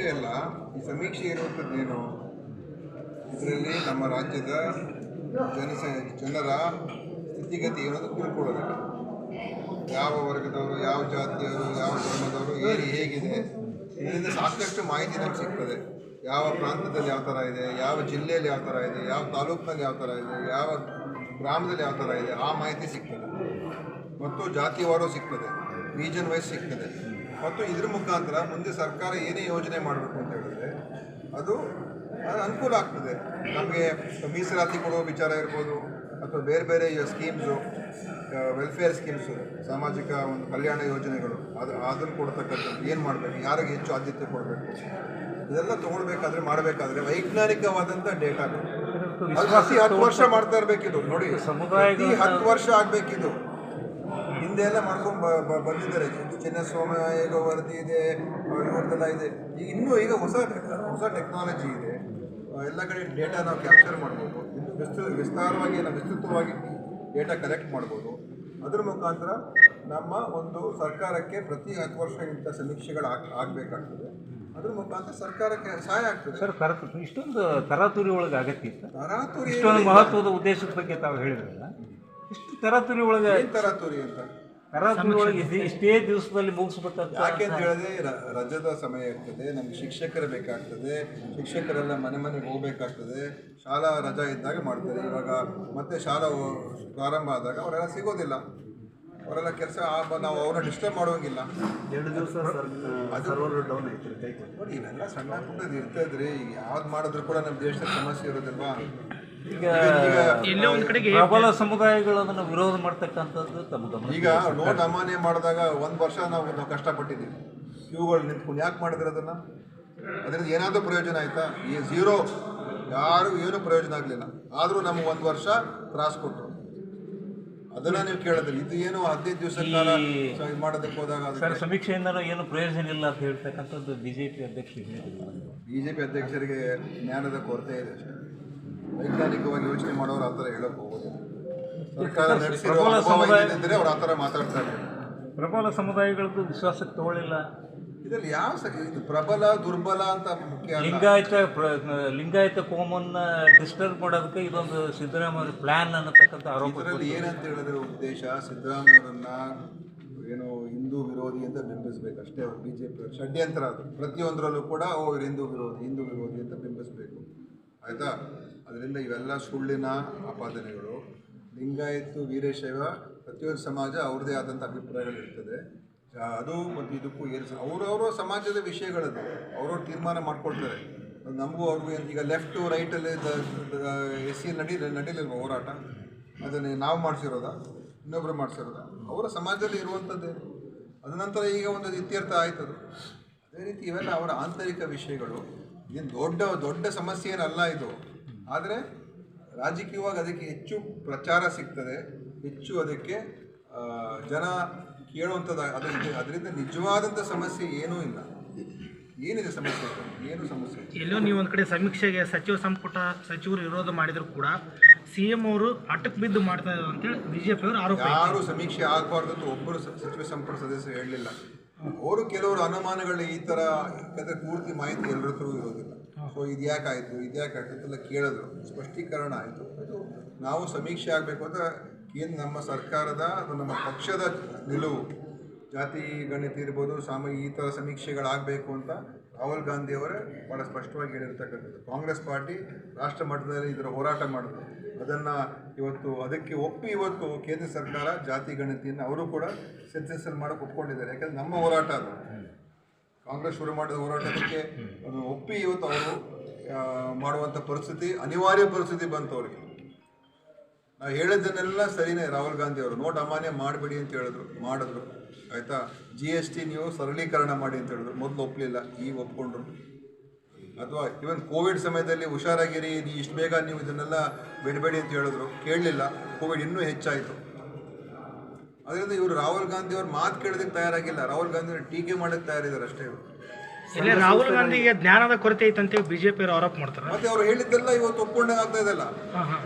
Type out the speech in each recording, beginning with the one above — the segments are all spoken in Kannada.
ಅಷ್ಟೇ ಅಲ್ಲ, ಈ ಸಮೀಕ್ಷೆ ಇರುವಂಥದ್ದೇನು ಇದರಲ್ಲಿ ನಮ್ಮ ರಾಜ್ಯದ ಜನಸ ಜನರ ಸ್ಥಿತಿಗತಿ ಏನಂತ ತಿಳ್ಕೊಳ್ಳೋದಿಲ್ಲ ಯಾವ ವರ್ಗದವರು, ಯಾವ ಜಾತಿಯವರು, ಯಾವ ಧರ್ಮದವರು, ಏನು ಹೇಗಿದೆ ಇದರಿಂದ ಸಾಕಷ್ಟು ಮಾಹಿತಿ ನಮ್ಗೆ ಸಿಗ್ತದೆ. ಯಾವ ಪ್ರಾಂತದಲ್ಲಿ ಯಾವ ಥರ ಇದೆ, ಯಾವ ಜಿಲ್ಲೆಯಲ್ಲಿ ಯಾವ ಥರ ಇದೆ, ಯಾವ ತಾಲೂಕಿನಲ್ಲಿ ಯಾವ ಥರ ಇದೆ, ಯಾವ ಗ್ರಾಮದಲ್ಲಿ ಯಾವ ಥರ ಇದೆ, ಆ ಮಾಹಿತಿ ಸಿಗ್ತದೆ. ಮತ್ತು ಜಾತಿವಾರು ಸಿಗ್ತದೆ ರೀಜನ್ ವೈಸ್ ಸಿಗ್ತದೆ. ಮತ್ತು ಇದ್ರ ಮುಖಾಂತರ ಮುಂದೆ ಸರ್ಕಾರ ಏನೇ ಯೋಜನೆ ಮಾಡಬೇಕು ಅಂತ ಹೇಳಿದ್ರೆ ಅದು ಅದು ಅನುಕೂಲ ಆಗ್ತದೆ. ನಮಗೆ ಮೀಸಲಾತಿ ಕೊಡುವ ವಿಚಾರ ಇರ್ಬೋದು ಅಥವಾ ಬೇರೆ ಬೇರೆ ಸ್ಕೀಮ್ಸು ವೆಲ್ಫೇರ್ ಸ್ಕೀಮ್ಸು ಸಾಮಾಜಿಕ ಒಂದು ಕಲ್ಯಾಣ ಯೋಜನೆಗಳು ಅದು ಅದನ್ನು ಕೊಡ್ತಕ್ಕಂಥದ್ದು ಏನು ಮಾಡಬೇಕು ಯಾರಿಗೆ ಹೆಚ್ಚು ಆದ್ಯತೆ ಕೊಡಬೇಕು? ಇದೆಲ್ಲ ತೊಗೊಳ್ಬೇಕಾದ್ರೆ ಮಾಡಬೇಕಾದ್ರೆ ವೈಜ್ಞಾನಿಕವಾದಂಥ ಡೇಟಾ ಅದು ಹತ್ತು ವರ್ಷ ಮಾಡ್ತಾ ಇರಬೇಕಿದು ನೋಡಿ. ಸಮುದಾಯ ಹತ್ತು ವರ್ಷ ಆಗಬೇಕಿದು. ಹಿಂದೆ ಎಲ್ಲ ಮಾಡ್ಕೊಂಡು ಬಂದಿದ್ದಾರೆ. ಚಿನ್ನಸ್ವಾಮಿ ಈಗ ವರದಿ ಇದೆ ಇವ್ರದ್ದೆಲ್ಲ ಇದೆ. ಈಗ ಇನ್ನೂ ಈಗ ಹೊಸ ಹೊಸ ಟೆಕ್ನಾಲಜಿ ಇದೆ. ಎಲ್ಲ ಕಡೆ ಡೇಟಾ ನಾವು ಕ್ಯಾಪ್ಚರ್ ಮಾಡ್ಬೋದು. ಇನ್ನು ವಿಸ್ತು ವಿಸ್ತಾರವಾಗಿ ನಾವು ವಿಸ್ತೃತವಾಗಿ ಡೇಟಾ ಕಲೆಕ್ಟ್ ಮಾಡ್ಬೋದು. ಅದ್ರ ಮುಖಾಂತರ ನಮ್ಮ ಒಂದು ಸರ್ಕಾರಕ್ಕೆ ಪ್ರತಿ ಹತ್ತು ವರ್ಷ ಇಂಥ ಸಮೀಕ್ಷೆಗಳು ಆಗ್ ಆಗಬೇಕಾಗ್ತದೆ. ಅದ್ರ ಮುಖಾಂತರ ಸರ್ಕಾರಕ್ಕೆ ಸಹಾಯ ಆಗ್ತದೆ. ಸರ್ ತರ ಇಷ್ಟೊಂದು ತರಾತುರಿ ಒಳಗೆ ಅಗತ್ಯ ತರಾತುರಿ ಇಷ್ಟೊಂದು ಮಹತ್ವದ ಉದ್ದೇಶದ ಬಗ್ಗೆ ತಾವು ಹೇಳಿದ್ರಲ್ಲ. ಇಷ್ಟು ತರಾತುರಿ ಒಳಗೆ ಏನು ತರಾತುರಿ ಅಂತ? ಇಷ್ಟೇ ದಿವಸದಲ್ಲಿ ಮುಗಿಸ್ಬೇಕಂತ ಯಾಕೆ ಅಂತ ಹೇಳಿದ್ರೆ ರ- ರಜದ ಸಮಯ ಇರ್ತದೆ ನಮ್ಗೆ ಶಿಕ್ಷಕರು ಬೇಕಾಗ್ತದೆ ಶಿಕ್ಷಕರೆಲ್ಲ ಮನೆ ಮನೆಗೆ ಹೋಗ್ಬೇಕಾಗ್ತದೆ ಶಾಲಾ ರಜಾ ಇದ್ದಾಗ ಮಾಡ್ತಾರೆ. ಇವಾಗ ಮತ್ತೆ ಶಾಲಾ ಪ್ರಾರಂಭ ಆದಾಗ ಅವರೆಲ್ಲ ಸಿಗೋದಿಲ್ಲ. ಅವರೆಲ್ಲ ಕೆಲಸ ನಾವು ಅವ್ರನ್ನ ಡಿಸ್ಟರ್ಬ್ ಮಾಡುವಂಗಿಲ್ಲ. ಎರಡು ದಿವಸ ಸರ್ವರ್ ಡೌನ್ ಐತ್ರಿ ಕೈ ಕೊಟ್ಟು. ನೋಡಿ ಇವೆಲ್ಲ ಸಣ್ಣ ಪುಟ್ಟದ್ದು ಇರ್ತದ್ರಿ ಈಗ ಯಾವ್ದು ಮಾಡಿದ್ರು ಕೂಡ ನಮ್ಮ ದೇಶದ ಸಮಸ್ಯೆ ಇರೋದಿಲ್ವಾ ಈಗ ಎಲ್ಲೋ ಒಂದ್ ಕಡೆಗೆ ಪ್ರಬಲ ಸಮುದಾಯಗಳು ಅದನ್ನು ವಿರೋಧ ಮಾಡ್ತಕ್ಕಂಥದ್ದು ತಮ್ಮ ಗಮನ ಈಗ ನೋಟ್ ಅಮಾನ್ಯ ಮಾಡಿದಾಗ ಒಂದು ವರ್ಷ ನಾವು ನಾವು ಕಷ್ಟಪಟ್ಟಿದ್ದೀವಿ. ಕ್ಯೂಗಳು ನಿಂತ್ಕೊಂಡು ಯಾಕೆ ಮಾಡಿದ್ರೆ ಅದನ್ನು ಅದರಿಂದ ಏನಾದರೂ ಪ್ರಯೋಜನ ಆಯ್ತಾ? ಈ ಝೀರೋ ಯಾರು ಏನೂ ಪ್ರಯೋಜನ ಆಗಲಿಲ್ಲ. ಆದರೂ ನಮಗೆ ಒಂದು ವರ್ಷ ತ್ರಾಸ ಕೊಟ್ಟರು ಅದನ್ನ ನೀವು ಕೇಳಿದ್ರಿ. ಇದು ಏನು ಹದಿನೈದು ದಿವಸ ಕಾಲ ಇದು ಮಾಡೋದಕ್ಕೆ ಹೋದಾಗ ಸರ್ ಸಮೀಕ್ಷೆಯಿಂದ ಸಮೀಕ್ಷೆಯಿಂದನೂ ಏನು ಪ್ರಯೋಜನ ಇಲ್ಲ ಅಂತ ಹೇಳ್ತಕ್ಕಂಥದ್ದು ಬಿ ಜೆ ಪಿ ಅಧ್ಯಕ್ಷರು ಹೇಳಿದ್ರು. ಬಿ ಜೆ ಪಿ ಅಧ್ಯಕ್ಷರಿಗೆ ಜ್ಞಾನದ ಕೊರತೆ ಇದೆ ಅಷ್ಟೇ. ವೈಜ್ಞಾನಿಕವಾಗಿ ಯೋಚನೆ ಮಾಡೋರು ಆ ಥರ ಹೇಳೋಕೆ ಸರ್ಕಾರ ನಡೆಸಿರೋ ಅವ್ರು ಆ ಥರ ಮಾತಾಡ್ತಾರೆ ಪ್ರಬಲ ಸಮುದಾಯಗಳದ್ದು ವಿಶ್ವಾಸಕ್ಕೆ ತಗೊಳ್ಳಿಲ್ಲ. ಇದರಲ್ಲಿ ಯಾವ ಸ ಇದು ಪ್ರಬಲ ದುರ್ಬಲ ಅಂತ ಮುಖ್ಯ ಅಲ್ಲ. ಲಿಂಗಾಯತ ಪ್ರ- ಲಿಂಗಾಯತ ಕೋಮನ್ನ ಡಿಸ್ಟರ್ಬ್ ಮಾಡೋದಕ್ಕೆ ಇದೊಂದು ಸಿದ್ದರಾಮಯ್ಯ ಪ್ಲಾನ್ ಅನ್ನತಕ್ಕಂಥ ಆರೋಪ ಇದರಲ್ಲಿ ಏನಂತ ಹೇಳಿದ್ರೆ ಉದ್ದೇಶ ಸಿದ್ದರಾಮಯ್ಯವರನ್ನ ಏನು ಹಿಂದೂ ವಿರೋಧಿ ಅಂತ ಬಿಂಬಿಸ್ಬೇಕು ಅಷ್ಟೇ ಅವ್ರು. ಬಿ ಜೆ ಪಿ ಷಡ್ಯಂತ್ರ ಅದು. ಪ್ರತಿಯೊಂದರಲ್ಲೂ ಕೂಡ ಓ ಇವ್ರು ಹಿಂದೂ ವಿರೋಧಿ ಹಿಂದೂ ವಿರೋಧಿ ಅಂತ ಆಯಿತಾ? ಅದರಿಂದ ಇವೆಲ್ಲ ಸುಳ್ಳಿನ ಆಪಾದನೆಗಳು. ಲಿಂಗಾಯತ್ತು, ವೀರಶೈವ, ಪ್ರತಿಯೊಂದು ಸಮಾಜ ಅವ್ರದ್ದೇ ಆದಂಥ ಅಭಿಪ್ರಾಯಗಳಿರ್ತದೆ ಅದು ಮತ್ತು ಇದಕ್ಕೂ ಏನು ಅವರವರ ಸಮಾಜದ ವಿಷಯಗಳದ್ದು ಅವ್ರವ್ರು ತೀರ್ಮಾನ ಮಾಡ್ಕೊಳ್ತಾರೆ. ನಮಗೂ ಅವ್ರಿಗೂ ಈಗ ಲೆಫ್ಟು ರೈಟಲ್ಲಿ ಎಸ್ ಸಿ ನಡಿ, ನಡೀಲಿಲ್ವ ಹೋರಾಟ? ಅದನ್ನೇ ನಾವು ಮಾಡಿಸಿರೋದಾ? ಇನ್ನೊಬ್ಬರು ಮಾಡಿಸಿರೋದಾ? ಅವರ ಸಮಾಜದಲ್ಲಿ ಇರುವಂಥದ್ದೇ. ಅದ ನಂತರ ಈಗ ಒಂದು ಇತ್ಯರ್ಥ ಆಯ್ತದ. ಅದೇ ರೀತಿ ಇವೆಲ್ಲ ಅವರ ಆಂತರಿಕ ವಿಷಯಗಳು. ಏನು ದೊಡ್ಡ ದೊಡ್ಡ ಸಮಸ್ಯೆ ಏನಲ್ಲ ಇದು. ಆದರೆ ರಾಜಕೀಯವಾಗಿ ಅದಕ್ಕೆ ಹೆಚ್ಚು ಪ್ರಚಾರ ಸಿಗ್ತದೆ. ಹೆಚ್ಚು ಅದಕ್ಕೆ ಜನ ಕೇಳುವಂಥದ್ದು ಅದರಿಂದ ಅದರಿಂದ ನಿಜವಾದಂಥ ಸಮಸ್ಯೆ ಏನೂ ಇಲ್ಲ. ಏನಿದೆ ಸಮಸ್ಯೆ? ಏನು ಸಮಸ್ಯೆ? ಎಲ್ಲೋ ನೀವು ಒಂದು ಕಡೆ ಸಮೀಕ್ಷೆಗೆ ಸಚಿವ ಸಂಪುಟ ಸಚಿವರು ವಿರೋಧ ಮಾಡಿದರೂ ಕೂಡ ಸಿ ಎಂ ಅವರು ಅಟಕ್ ಬಿದ್ದು ಮಾಡ್ತಾ ಇದ್ದಾರೆ ಅಂತೇಳಿ ಬಿಜೆಪಿ ಅವರು ಆರೋಪ. ಯಾರು ಸಮೀಕ್ಷೆ ಆಗಬಾರ್ದು ಅಂತ ಒಬ್ಬರು ಸಚಿವ ಸಂಪುಟ ಸದಸ್ಯರು ಹೇಳಲಿಲ್ಲ. ಅವರು ಕೆಲವರು ಅನುಮಾನಗಳು ಈ ಥರ ಯಾಕಂದರೆ ಪೂರ್ತಿ ಮಾಹಿತಿ ಎಲ್ಲರ ಹತ್ರ ಇರೋದಿಲ್ಲ. ಸೊ ಇದು ಯಾಕೆ ಆಯಿತು? ಇದು ಯಾಕಾಯ್ತು ಅಂತೆಲ್ಲ ಕೇಳಿದ್ರು. ಸ್ಪಷ್ಟೀಕರಣ ಆಯಿತು. ಇದು ನಾವು ಸಮೀಕ್ಷೆ ಆಗಬೇಕು ಅಂತ ಏನು ನಮ್ಮ ಸರ್ಕಾರದ ಅಥವಾ ನಮ್ಮ ಪಕ್ಷದ ನಿಲುವು? ಜಾತಿ ಗಣಿತ ಇರ್ಬೋದು ಸಾಮ ಈ ಥರ ಸಮೀಕ್ಷೆಗಳಾಗಬೇಕು ಅಂತ ರಾಹುಲ್ ಗಾಂಧಿ ಅವರೇ ಭಾಳ ಸ್ಪಷ್ಟವಾಗಿ ಹೇಳಿರ್ತಕ್ಕಂಥದ್ದು. ಕಾಂಗ್ರೆಸ್ ಪಾರ್ಟಿ ರಾಷ್ಟ್ರ ಮಟ್ಟದಲ್ಲಿ ಇದರ ಹೋರಾಟ ಮಾಡಿದ್ರು ಅದನ್ನು ಇವತ್ತು, ಅದಕ್ಕೆ ಒಪ್ಪಿ ಇವತ್ತು ಕೇಂದ್ರ ಸರ್ಕಾರ ಜಾತಿ ಗಣತಿಯನ್ನು ಅವರು ಕೂಡ ಸೆನ್ಸೆಸಲ್ಲಿ ಮಾಡೋಕೆ ಒಪ್ಕೊಂಡಿದ್ದಾರೆ. ಯಾಕಂದ್ರೆ ನಮ್ಮ ಹೋರಾಟ ಅದು. ಕಾಂಗ್ರೆಸ್ ಶುರು ಮಾಡಿದ ಹೋರಾಟಕ್ಕೆ ಒಪ್ಪಿ ಇವತ್ತು ಅವರು ಮಾಡುವಂಥ ಪರಿಸ್ಥಿತಿ ಅನಿವಾರ್ಯ ಪರಿಸ್ಥಿತಿ ಬಂತು ಅವರಿಗೆ. ನಾವು ಹೇಳಿದ್ದನ್ನೆಲ್ಲ ಸರಿನೇ ರಾಹುಲ್ ಗಾಂಧಿ ಅವರು. ನೋಟ್ ಅಮಾನ್ಯ ಮಾಡಬೇಡಿ ಅಂತ ಹೇಳಿದ್ರು, ಮಾಡಿದ್ರು. ಆಯಿತಾ? ಜಿ ಎಸ್ ಟಿ ನೀವು ಸರಳೀಕರಣ ಮಾಡಿ ಅಂತ ಹೇಳಿದ್ರು. ಮೊದಲು ಒಪ್ಪಲಿಲ್ಲ ಈಗ ಒಪ್ಕೊಂಡ್ರು. ಅಥವಾ ಇವನ್ ಕೋವಿಡ್ ಸಮಯದಲ್ಲಿ ಹುಷಾರಾಗಿರಿ ನೀವು ಇಷ್ಟು ಬೇಗ ನೀವು ಇದನ್ನೆಲ್ಲ ಬಿಡಬೇಡಿ ಅಂತ ಹೇಳಿದ್ರು. ಕೇಳಲಿಲ್ಲ, ಕೋವಿಡ್ ಇನ್ನೂ ಹೆಚ್ಚಾಯಿತು. ಅದರಿಂದ ಇವರು ರಾಹುಲ್ ಗಾಂಧಿ ಅವ್ರ ಮಾತು ಕೇಳೋದಕ್ಕೆ ತಯಾರಾಗಿಲ್ಲ. ರಾಹುಲ್ ಗಾಂಧಿ ಟೀಕೆ ಮಾಡೋಕ್ಕೆ ತಯಾರಿದ್ದಾರೆ ಅಷ್ಟೇ ಇವರು. ಇಲ್ಲೇ ರಾಹುಲ್ ಗಾಂಧಿಗೆ ಜ್ಞಾನದ ಕೊರತೆ ಐತೆ ಅಂತ ಬಿಜೆಪಿ ಅವರು ಆರೋಪ ಮಾಡ್ತಾರೆ. ಮತ್ತೆ ಅವ್ರು ಹೇಳಿದ್ದೆಲ್ಲ ಇವತ್ತು ಒಪ್ಕೊಂಡಂಗೆ ಆಗ್ತಾ ಇದೆಲ್ಲ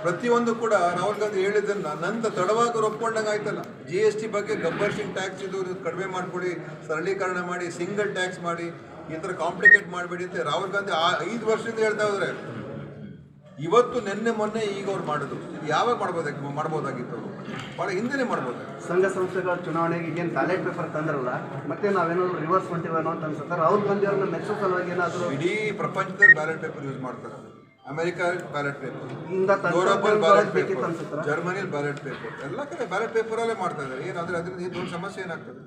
ಪ್ರತಿಯೊಂದು ಕೂಡ ರಾಹುಲ್ ಗಾಂಧಿ ಹೇಳಿದ್ದನ್ನ ನಂತರ ತಡವಾಗಿ ಅವ್ರು ಒಪ್ಕೊಂಡಂಗೆ ಆಯ್ತಲ್ಲ? ಜಿ ಎಸ್ ಟಿ ಬಗ್ಗೆ ಗಬ್ಬರ್ ಸಿಂಗ್ ಟ್ಯಾಕ್ಸ್ ಇದು ಕಡಿಮೆ ಮಾಡಿಕೊಡಿ ಸರಳೀಕರಣ ಮಾಡಿ ಸಿಂಗಲ್ ಟ್ಯಾಕ್ಸ್ ಮಾಡಿ ಈ ಥರ ಕಾಂಪ್ಲಿಕೇಟ್ ಮಾಡಬೇಡಿ ಅಂತ ರಾಹುಲ್ ಗಾಂಧಿ ಆ ಐದು ವರ್ಷದಿಂದ ಹೇಳ್ತಾ ಇದ್ದಾರೆ. ಇವತ್ತು ನಿನ್ನೆ ಮೊನ್ನೆ ಈಗ ಅವ್ರು ಮಾಡೋದು. ಇದು ಯಾವಾಗ ಮಾಡ್ಬೋದಾಗಿ ಮಾಡ್ಬೋದಾಗಿತ್ತು ಅವರು? ಭಾಳ ಹಿಂದೆನೇ ಮಾಡ್ಬೋದು. ಸಂಘ ಸಂಸ್ಥೆಗಳ ಚುನಾವಣೆಗೆ ಏನು ಬ್ಯಾಲೆಟ್ ಪೇಪರ್ ತಂದ್ರಲ್ಲ ಮತ್ತೆ ನಾವೇನಾದ್ರು ರಿವರ್ಸ್ ಹೊಂಟಿವೇನೋ ಅಂತ ಅನ್ಸುತ್ತೆ. ರಾಹುಲ್ ಗಾಂಧಿ ಅವ್ರನ್ನ ಮೆಚ್ಚೋ ಸಲುವಾಗಿ ಏನಾದರೂ ಇಡೀ ಪ್ರಪಂಚದಲ್ಲಿ ಬ್ಯಾಲೆಟ್ ಪೇಪರ್ ಯೂಸ್ ಮಾಡ್ತಾರೆ. ಅಮೆರಿಕ ಬ್ಯಾಲೆಟ್ ಪೇಪರ್ ಯುರೋಪಲ್ಲಿ ಬ್ಯಾಲೆಟ್ ಪೇಪರ್ ಜರ್ಮನಿಯಲ್ಲಿ ಬ್ಯಾಲೆಟ್ ಪೇಪರ್ ಎಲ್ಲ ಕಡೆ ಬ್ಯಾಲೆಟ್ ಪೇಪರಲ್ಲೇ ಮಾಡ್ತಾ ಇದ್ದಾರೆ. ಏನಾದ್ರೆ ಅದರಿಂದ ಏನು ದೊಡ್ಡ ಸಮಸ್ಯೆ ಏನಾಗ್ತದೆ?